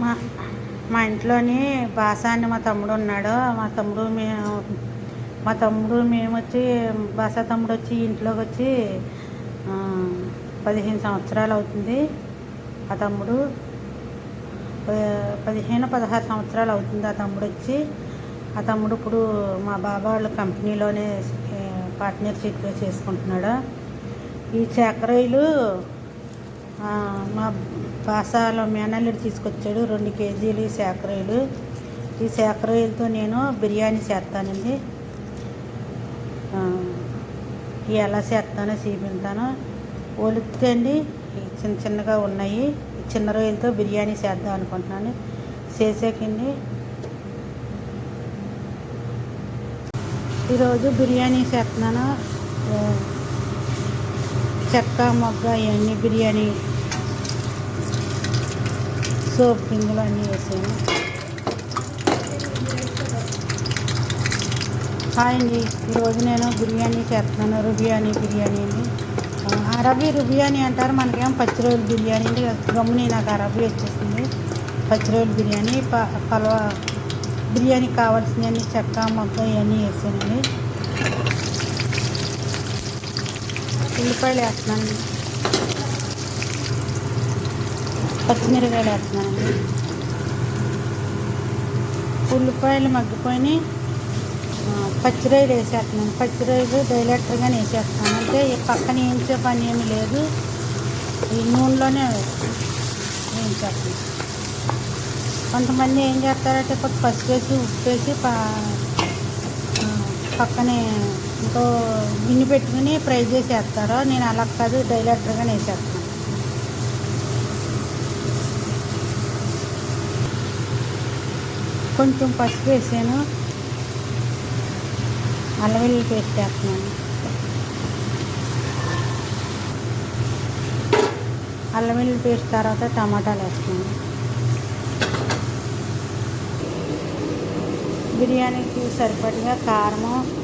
మా మా ఇంట్లోని బాస అని మా తమ్ముడు ఉన్నాడు. మా తమ్ముడు మేము మా తమ్ముడు మేము వచ్చి బాస తమ్ముడు వచ్చి ఇంట్లోకి వచ్చి పదిహేను సంవత్సరాలు అవుతుంది ఆ తమ్ముడు పదిహేను పదహారు సంవత్సరాలు అవుతుంది ఆ తమ్ముడు వచ్చి ఆ తమ్ముడు ఇప్పుడు మా బాబా వాళ్ళ కంపెనీలోనే పార్ట్నర్షిప్గా చేసుకుంటున్నాడు. ఈ చక్రాయిలు మా బాసాలో మేనల్లుడు తీసుకొచ్చాడు రెండు కేజీలు ఈ ఈ శాకరాయిలతో నేను బిర్యానీ చేస్తానండి. ఎలా చేస్తానో చూపించాను. ఒలితే అండి చిన్న చిన్నగా ఉన్నాయి. చిన్న రొయ్యలతో బిర్యానీ చేద్దాం అనుకుంటున్నాను. చేసాకండి. ఈరోజు బిర్యానీ చేస్తున్నాను. చెక్క మొగ్గ ఇవన్నీ బిర్యానీ సోప్ గింజలు అన్నీ వేసాను. హాయ్ అండి ఈరోజు నేను బిర్యానీ చేస్తున్నాను. రుబియానీ బిర్యానీ అండి. అరబీ రుబియానీ అంటారు. మనకేం పచ్చి బిర్యానీ అండి. గమ్ముని నాకు అరబీ వచ్చేసింది. పచ్చి బిర్యానీ ప పలవ బిర్యానీకి కావాల్సినవన్నీ చెక్క మొగ్గ ఇవన్నీ వేసానండి. ఉల్లిపాయలు వేస్తున్నాను. పచ్చిమిరకాయలు వేస్తున్నానండి. ఉల్లిపాయలు మగ్గిపోయి పచ్చిరాయలు వేసేస్తున్నాను. పచ్చిరాయలు డైరెక్ట్గానే వేసేస్తున్నాను. అంటే ఈ పక్కన వేయించే పని ఏమీ లేదు. ఈ నూనెలోనే వేయించేస్తున్నాను కొంతమంది ఏం చేస్తారంటే కొంచెం పసుపు వేసి ఉప్పు వేసి పక్కనే ఇంకో గిన్నె పెట్టుకుని ఫ్రై చేసేస్తారు నేను అలా కాదు డైరెక్ట్గానే వేసేస్తాను. కొంచెం పసుపు వేసాను. అల్లం పేస్ట్ వేస్తున్నాను. అల్లం పేస్ట్ తర్వాత టమాటాలు వేస్తున్నాను. బిర్యానీకి సరిపడిగా కారము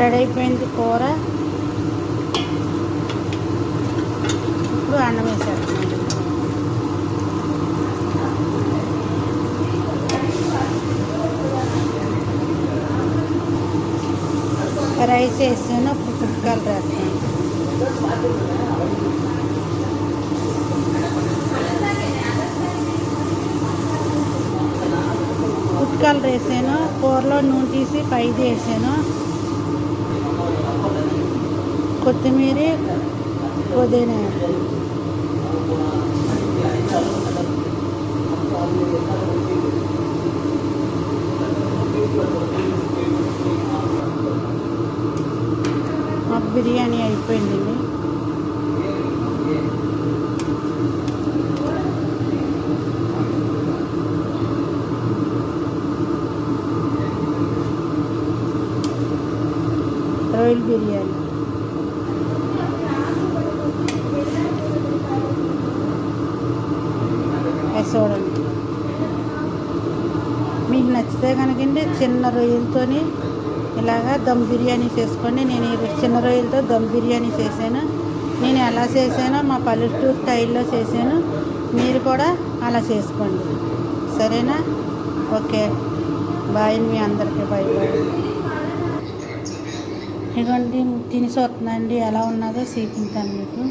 రెడీ అయిపోయింది కూర. ఇప్పుడు అన్నం వేసేస్తున్నాను రైస్ వేసాను ఇప్పుడు పుట్టుకాలు రాస్తాను పుట్టుకాలు వేసాను కూరలో నూనె తీసి పైది వేసాను. కొత్తిమీర పుదీనా. మా బిర్యానీ అయిపోయిందండి. రొయ్యల బిర్యానీ. చూడండి మీకు నచ్చితే కనుకండి చిన్న రొయ్యలతోని ఇలాగా దమ్ బిర్యానీ చేసుకోండి నేను ఈ చిన్న రొయ్యలతో దమ్ బిర్యానీ చేశాను. నేను ఎలా చేశానో మా పల్లెటూరు స్టైల్లో చేశాను. మీరు కూడా అలా చేసుకోండి. సరేనా? ఓకే. బాయ్ మీ అందరికీ. Bye bye. ఇదిగోండి తిని చూస్తుందండి ఎలా ఉన్నదో చూపించాను మీకు.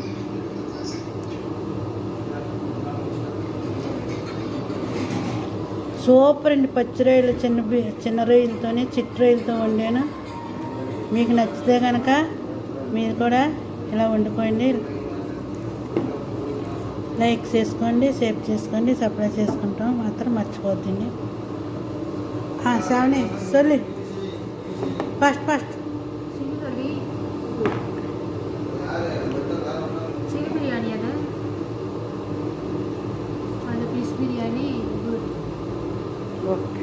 సూపర్ అండి పచ్చి రొయ్యలు చిన్న బి- చిన్న రొయ్యలతోని చిట్టు రొయ్యలతో వండాను. మీకు నచ్చితే కనుక మీరు కూడా ఇలా వండుకోండి. లైక్ చేసుకోండి సేవ్ చేసుకోండి సప్లై చేసుకుంటాం. మాత్రం మర్చిపోద్దండి. సెవెన్ సొల్లి. First first. ఓకే